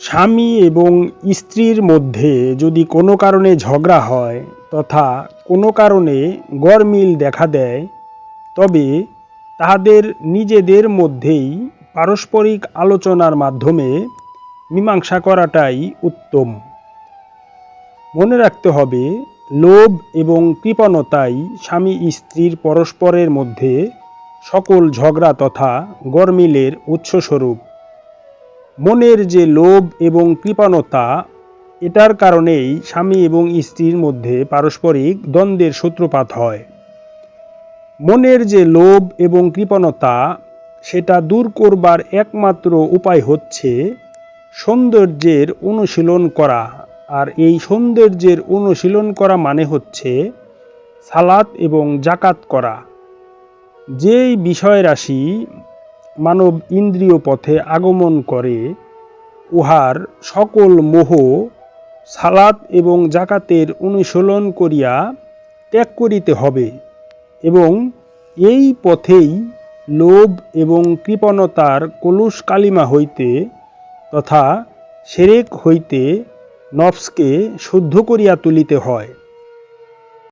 স্বামী এবং স্ত্রীর মধ্যে যদি কোনো কারণে ঝগড়া হয় তথা কোনো কারণে গরমিল দেখা দেয়, তবে তাহাদের নিজেদের মধ্যেই পারস্পরিক আলোচনার মাধ্যমে মীমাংসা করাটাই উত্তম। মনে রাখতে হবে, লোভ এবং কৃপণতাই স্বামী স্ত্রীর পরস্পরের মধ্যে সকল ঝগড়া তথা গরমিলের উৎসস্বরূপ। মনের যে লোভ এবং কৃপণতা, এটার কারণেই স্বামী এবং স্ত্রীর মধ্যে পারস্পরিক দ্বন্দ্বের সূত্রপাত হয়। মনের যে লোভ এবং কৃপণতা, সেটা দূর করবার একমাত্র উপায় হচ্ছে সৌন্দর্যের অনুশীলন করা, আর এই সৌন্দর্যের অনুশীলন করা মানে হচ্ছে সালাত এবং জাকাত করা। যেই বিষয় রাশি মানব ইন্দ্রিয় পথে আগমন করে, উহার সকল মোহ, সালাত এবং জাকাতের অনুশীলন করিয়া ত্যাগ করিতে হবে এবং এই পথেই লোভ এবং কৃপণতার কলুষ কালিমা হইতে তথা সেরেক হইতে নফসকে শুদ্ধ করিয়া তুলিতে হয়।